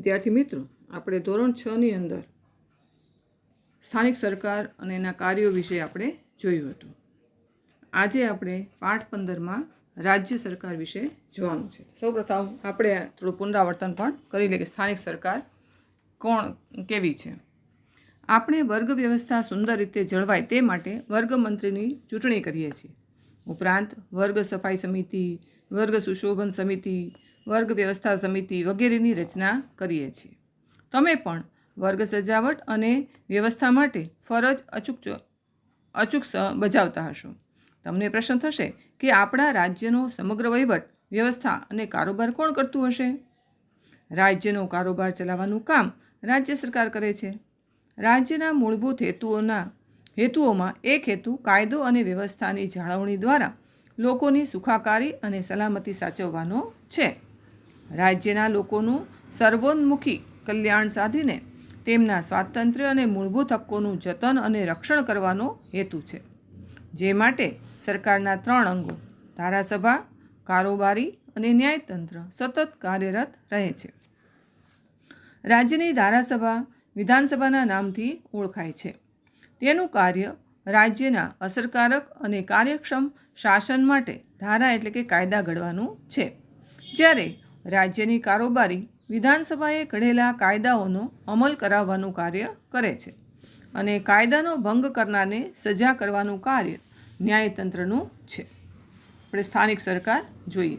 વિદ્યાર્થી મિત્રો, આપણે ધોરણ છની અંદર સ્થાનિક સરકાર અને એના કાર્યો વિશે આપણે જોયું હતું. આજે આપણે પાઠ પંદરમાં રાજ્ય સરકાર વિશે જોવાનું છે. સૌપ્રથમ આપણે થોડું પુનરાવર્તન પણ કરી લઈએ કે સ્થાનિક સરકાર કોણ, કેવી છે? આપણે વર્ગ વ્યવસ્થા સુંદર રીતે જળવાય તે માટે વર્ગ મંત્રીની ચૂંટણી કરીએ છીએ. ઉપરાંત વર્ગ સફાઈ સમિતિ, વર્ગ સુશોભન સમિતિ વર્ગ વ્યવસ્થા સમિતિ વગેરેની રચના કરીએ છીએ. તમે પણ વર્ગ સજાવટ અને વ્યવસ્થા માટે ફરજ અચૂક અચૂક બજાવતા હશો. તમને પ્રશ્ન થશે કે આપણા રાજ્યનો સમગ્ર વહીવટ, વ્યવસ્થા અને કારોબાર કોણ કરતું હશે? રાજ્યનો કારોબાર ચલાવવાનું કામ રાજ્ય સરકાર કરે છે. રાજ્યના મૂળભૂત હેતુઓના, હેતુઓમાં એક હેતુ કાયદો અને વ્યવસ્થાની જાળવણી દ્વારા લોકોની સુખાકારી અને સલામતી સાચવવાનો છે. રાજ્યના લોકોનું સર્વોન્મુખી કલ્યાણ સાધીને તેમના સ્વાતંત્ર્ય અને મૂળભૂત હક્કોનું જતન અને રક્ષણ કરવાનો હેતુ છે. જે માટે સરકારના ત્રણ અંગો, ધારાસભા, કારોબારી અને ન્યાયતંત્ર સતત કાર્યરત રહે છે. રાજ્યની ધારાસભા વિધાનસભાના નામથી ઓળખાય છે. તેનું કાર્ય રાજ્યના અસરકારક અને કાર્યક્ષમ શાસન માટે ધારા એટલે કે કાયદા ઘડવાનું છે. જ્યારે રાજ્યની કારોબારી વિધાનસભાએ ઘડેલા કાયદાઓનો અમલ કરાવવાનું કાર્ય કરે છે અને કાયદાનો ભંગ કરનારને સજા કરવાનું કાર્ય ન્યાયતંત્રનું છે. આપણે સ્થાનિક સરકાર જોઈએ.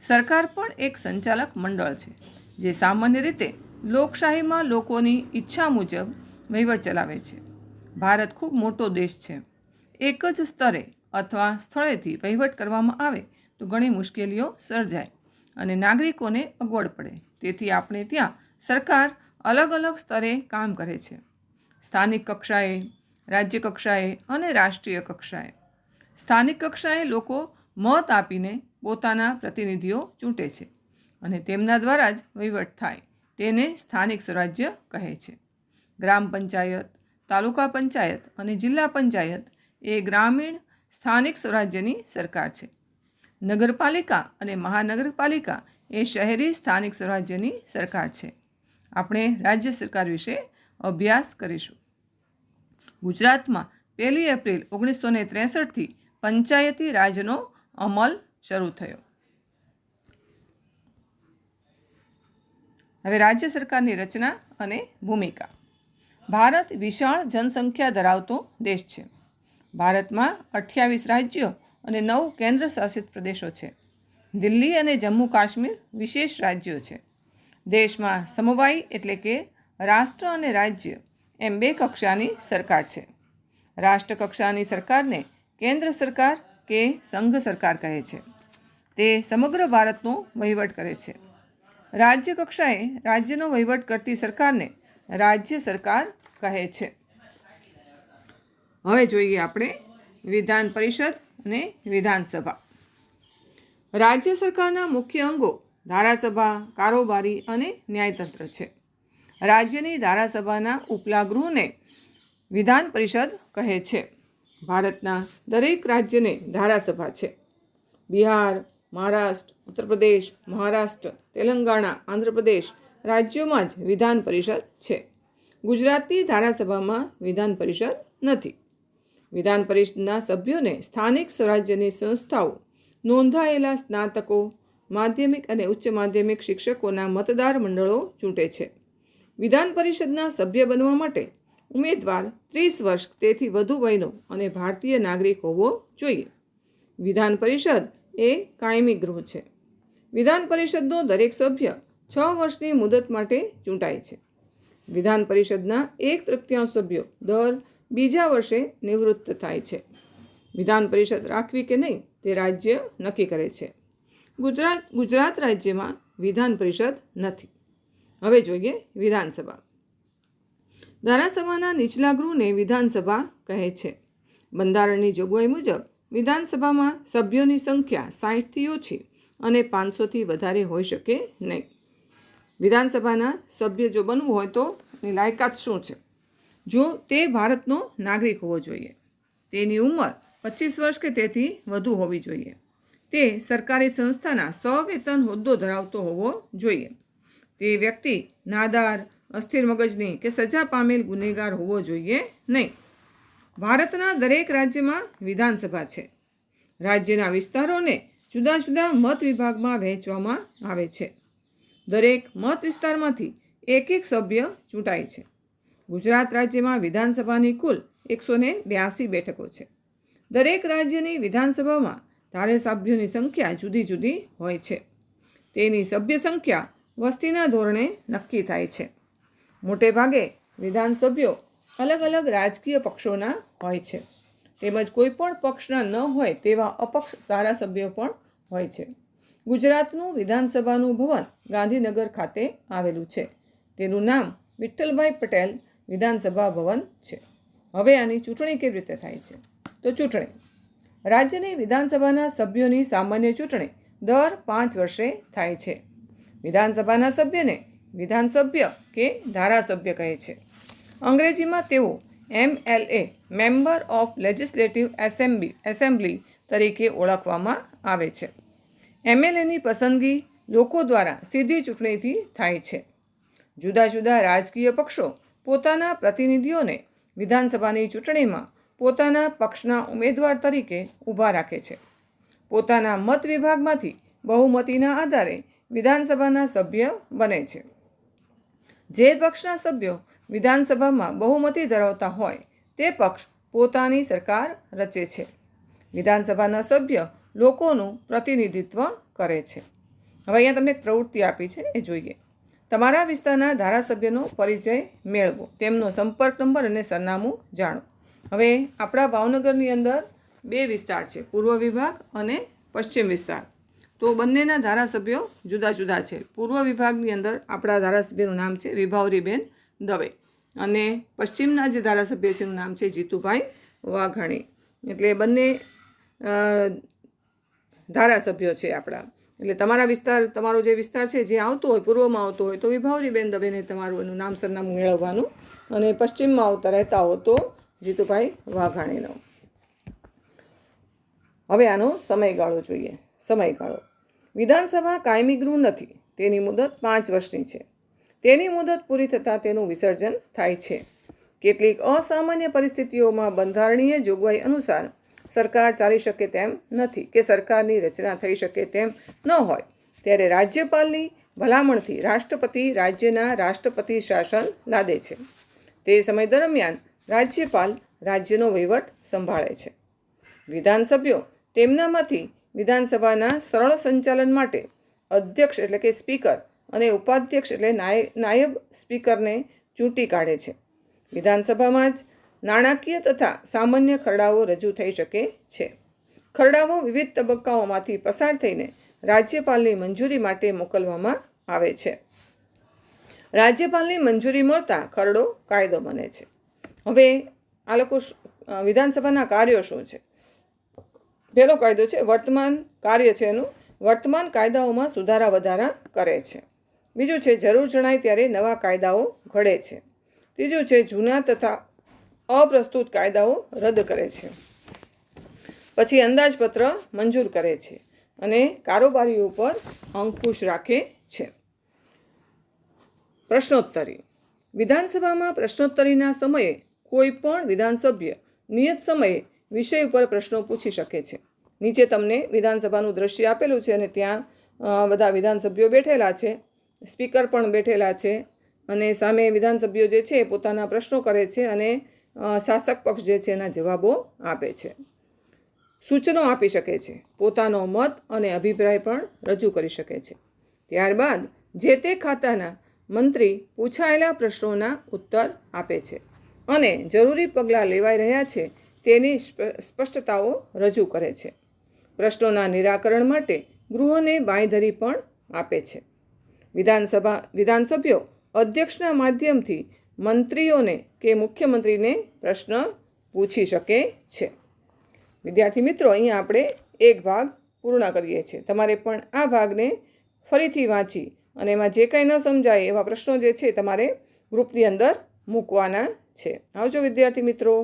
સરકાર પણ એક સંચાલક મંડળ છે, જે સામાન્ય રીતે લોકશાહીમાં લોકોની ઈચ્છા મુજબ વહીવટ ચલાવે છે. ભારત ખૂબ મોટો દેશ છે. એક જ સ્તરે અથવા સ્થળેથી વહીવટ કરવામાં આવે તો ઘણી મુશ્કેલીઓ સર્જાય. અને નાગરિકોને અગવડ પડે. તેથી આપણે ત્યાં સરકાર અલગ અલગ સ્તરે કામ કરે છે. સ્થાનિક કક્ષાએ, રાજ્ય કક્ષાએ અને રાષ્ટ્રીય કક્ષાએ. સ્થાનિક કક્ષાએ લોકો મત આપીને પોતાના પ્રતિનિધિઓ ચૂંટે છે અને તેમના દ્વારા જ વહીવટ થાય તેને સ્થાનિક સ્વરાજ્ય કહે છે. ગ્રામ પંચાયત, તાલુકા પંચાયત અને જિલ્લા પંચાયત એ ગ્રામીણ સ્થાનિક સ્વરાજ્યની સરકાર છે. નગરપાલિકા અને મહાનગરપાલિકા એ શહેરી સ્થાનિક સ્વરાજ્યની સરકાર છે. આપણે રાજ્ય સરકાર વિશે અભ્યાસ કરીશું. ગુજરાતમાં પહેલી એપ્રિલ ઓગણીસો ને ત્રેસઠથી પંચાયતી રાજનો અમલ શરૂ થયો. હવે રાજ્ય સરકારની રચના અને ભૂમિકા. ભારત વિશાળ જનસંખ્યા ધરાવતો દેશ છે. ભારતમાં અઠ્યાવીસ રાજ્યો અને નવ કેન્દ્ર શાસિત પ્રદેશો છે. દિલ્હી અને જમ્મુ કાશ્મીર વિશેષ રાજ્યો છે. દેશમાં સમવાય એટલે કે રાષ્ટ્ર અને રાજ્ય એમ બે કક્ષાની સરકાર છે. રાષ્ટ્ર કક્ષાની સરકારને કેન્દ્ર સરકાર કે સંઘ સરકાર કહે છે. તે સમગ્ર ભારતનો વહીવટ કરે છે. રાજ્ય કક્ષાએ રાજ્યનો વહીવટ કરતી સરકારને રાજ્ય સરકાર કહે છે. હવે જોઈએ આપણે વિધાન પરિષદ અને વિધાનસભા. રાજ્ય સરકારના મુખ્ય અંગો ધારાસભા, કારોબારી અને ન્યાયતંત્ર છે. રાજ્યની ધારાસભાના ઉપલા ગૃહને વિધાન પરિષદ કહે છે. ભારતના દરેક રાજ્યને ધારાસભા છે. બિહાર, મહારાષ્ટ્ર ઉત્તર પ્રદેશ મહારાષ્ટ્ર, તેલંગાણા, આંધ્રપ્રદેશ રાજ્યોમાં જ વિધાન પરિષદ છે. ગુજરાતની ધારાસભામાં વિધાન પરિષદ નથી. વિધાન પરિષદના સભ્યોને સ્થાનિક સ્વરાજ્યની સંસ્થાઓ, નોંધાયેલા સ્નાતકો, માધ્યમિક અને ઉચ્ચ માધ્યમિક શિક્ષકોના મતદાર મંડળો ચૂંટે છે. વિધાન પરિષદના સભ્ય બનવા માટે ઉમેદવાર ત્રીસ વર્ષ, તેથી વધુ વયનો અને ભારતીય નાગરિક હોવો જોઈએ. વિધાન પરિષદ એ કાયમી ગૃહ છે. વિધાન પરિષદનો દરેક સભ્ય છ વર્ષની મુદત માટે ચૂંટાય છે. વિધાન પરિષદના એક તૃતીયાંશ સભ્યો દર બીજા વર્ષે નિવૃત્ત થાય છે. વિધાન પરિષદ રાખવી કે નહીં તે રાજ્ય નક્કી કરે છે. ગુજરાત ગુજરાત રાજ્યમાં વિધાન પરિષદ નથી. હવે જોઈએ વિધાનસભા. ધારાસભાના નીચલા ગૃહને વિધાનસભા કહે છે. બંધારણની જોગવાઈ મુજબ વિધાનસભામાં સભ્યોની સંખ્યા સાહીઠથી ઓછી અને પાંચસોથી વધારે હોઈ શકે નહીં. વિધાનસભાના સભ્ય જો બનવું હોય તો એની લાયકાત શું છે? જો તે ભારતનો નાગરિક હોવો જોઈએ. તેની ઉંમર પચીસ વર્ષ કે તેથી વધુ હોવી જોઈએ. તે સરકારી સંસ્થાના સવેતન હોદ્દો ધરાવતો હોવો જોઈએ. તે વ્યક્તિ નાદાર, અસ્થિર મગજની કે સજા પામેલ ગુનેગાર હોવો જોઈએ નહીં. ભારતના દરેક રાજ્યમાં વિધાનસભા છે. રાજ્યના વિસ્તારોને જુદા જુદા મત વિભાગમાં વહેંચવામાં આવે છે. દરેક મત વિસ્તારમાંથી એક એક સભ્ય ચૂંટાય છે. ગુજરાત રાજ્યમાં વિધાનસભાની કુલ એકસો ને બ્યાસી બેઠકો છે. દરેક રાજ્યની વિધાનસભામાં ધારાસભ્યોની સંખ્યા જુદી જુદી હોય છે. તેની સભ્ય સંખ્યા વસ્તીના ધોરણે નક્કી થાય છે. મોટેભાગે વિધાનસભ્યો અલગ અલગ રાજકીય પક્ષોના હોય છે. તેમજ કોઈ પણ પક્ષના ન હોય તેવા અપક્ષ ધારાસભ્યો પણ હોય છે. ગુજરાતનું વિધાનસભાનું ભવન ગાંધીનગર ખાતે આવેલું છે. તેનું નામ વિઠ્ઠલભાઈ પટેલ વિધાનસભા ભવન છે. હવે આની ચૂંટણી કેવી રીતે થાય છે? તો ચૂંટણી. રાજ્યની વિધાનસભાના સભ્યોની સામાન્ય ચૂંટણી દર પાંચ વર્ષે થાય છે. વિધાનસભાના સભ્યને વિધાનસભ્ય કે ધારાસભ્ય કહે છે. અંગ્રેજીમાં તેઓ MLA member of legislative assembly assembly તરીકે ઓળખવામાં આવે છે. એમએલએની પસંદગી લોકો દ્વારા સીધી ચૂંટણીથી થાય છે. જુદા જુદા રાજકીય પક્ષો પોતાના પ્રતિનિધિઓને વિધાનસભાની ચૂંટણીમાં પોતાના પક્ષના ઉમેદવાર તરીકે ઊભા રાખે છે. પોતાના મત વિભાગમાંથી બહુમતીના આધારે વિધાનસભાના સભ્ય બને છે. જે પક્ષના સભ્યો વિધાનસભામાં બહુમતી ધરાવતા હોય તે પક્ષ પોતાની સરકાર રચે છે. વિધાનસભાના સભ્ય લોકોનું પ્રતિનિધિત્વ કરે છે. હવે અહીંયા તમને એક પ્રવૃત્તિ આપી છે, એ જોઈએ. તમારા વિસ્તારના ધારાસભ્યનો પરિચય મેળવો, તેમનો સંપર્ક નંબર અને સરનામું જાણો. હવે આપણા ભાવનગરની અંદર બે વિસ્તાર છે, પૂર્વ વિભાગ અને પશ્ચિમ વિસ્તાર. તો બંનેના ધારાસભ્યો જુદા જુદા છે. પૂર્વ વિભાગની અંદર આપણા ધારાસભ્યનું નામ છે વિભાવરીબેન દવે અને પશ્ચિમના જે ધારાસભ્ય છે એનું નામ છે જીતુભાઈ વાઘાણી. એટલે બંને ધારાસભ્યો છે આપણા. એટલે તમારા વિસ્તાર, તમારો જે વિસ્તાર છે, જે આવતો હોય, પૂર્વમાં આવતો હોય, તો વિભાવરીબેન દવેને તમારું એનું નામ સરનામું મેળવવાનું અને પશ્ચિમમાં આવતા રહેતા હો તો જીતુભાઈ વાઘાણીનો. હવે આનો સમયગાળો જોઈએ. સમયગાળો. વિધાનસભા કાયમી ગૃહ નથી. તેની મુદત પાંચ વર્ષની છે. તેની મુદત પૂરી થતાં તેનું વિસર્જન થાય છે. કેટલીક અસામાન્ય પરિસ્થિતિઓમાં બંધારણીય જોગવાઈ અનુસાર સરકાર ચાલી શકે તેમ નથી કે સરકારની રચના થઈ શકે તેમ ન હોય. ત્યારે રાજ્યપાલની ભલામણથી રાષ્ટ્રપતિ રાજ્યના રાષ્ટ્રપતિ શાસન લાદે છે. તે સમય દરમિયાન રાજ્યપાલ રાજ્યનો વહીવટ સંભાળે છે. વિધાનસભ્યો તેમનામાંથી વિધાનસભાના સરળ સંચાલન માટે અધ્યક્ષ એટલે કે સ્પીકર અને ઉપાધ્યક્ષ એટલે નાય, નાયબ સ્પીકરને ચૂંટી કાઢે છે. વિધાનસભામાં જ નાણાકીય તથા સામાન્ય ખરડાઓ રજૂ થઈ શકે છે. ખરડાઓ વિવિધ તબક્કાઓમાંથી પસાર થઈને રાજ્યપાલની મંજૂરી માટે મોકલવામાં આવે છે. રાજ્યપાલની મંજૂરી મળતા ખરડો કાયદો બને છે. હવે આ લોકો વિધાનસભાના કાર્યો શું છે? પહેલો કાયદો છે, વર્તમાન કાર્ય છે એનું. વર્તમાન કાયદાઓમાં સુધારા વધારા કરે છે. બીજું છે, જરૂર જણાય ત્યારે નવા કાયદાઓ ઘડે છે. ત્રીજું છે, જૂના તથા અપ્રસ્તુત કાયદાઓ રદ કરે છે. પછી અંદાજપત્ર મંજૂર કરે છે અને કારોબારીઓ પર અંકુશ રાખે છે. પ્રશ્નોત્તરી. વિધાનસભામાં પ્રશ્નોત્તરીના સમયે કોઈ પણ વિધાનસભ્ય નિયત સમયે વિષય ઉપર પ્રશ્નો પૂછી શકે છે. નીચે તમને વિધાનસભાનું દ્રશ્ય આપેલું છે અને ત્યાં બધા વિધાનસભ્યો બેઠેલા છે. સ્પીકર પણ બેઠેલા છે અને સામે વિધાનસભ્યો જે છે પોતાના પ્રશ્નો કરે છે અને શાસક પક્ષ જે છે એના જવાબો આપે છે. સૂચનો આપી શકે છે. પોતાનો મત અને અભિપ્રાય પણ રજૂ કરી શકે છે. ત્યારબાદ જે તે ખાતાના મંત્રી પૂછાયેલા પ્રશ્નોના ઉત્તર આપે છે અને જરૂરી પગલાં લેવાઈ રહ્યા છે તેની સ્પ- સ્પષ્ટતાઓ રજૂ કરે છે. પ્રશ્નોના નિરાકરણ માટે ગૃહોને બાંયધરી પણ આપે છે. વિધાનસભા, વિધાનસભ્યો અધ્યક્ષના માધ્યમથી મંત્રીઓને કે મુખ્યમંત્રીને પ્રશ્ન પૂછી શકે છે. વિદ્યાર્થી મિત્રો, અહીંયા આપણે એક ભાગ પૂર્ણ કરીએ છીએ. તમારે પણ આ ભાગને ફરીથી વાંચી અને એમાં જે કાંઈ ન સમજાય એવા પ્રશ્નો જે છે તમારે ગ્રુપની અંદર મૂકવાના છે. આવજો વિદ્યાર્થી મિત્રો.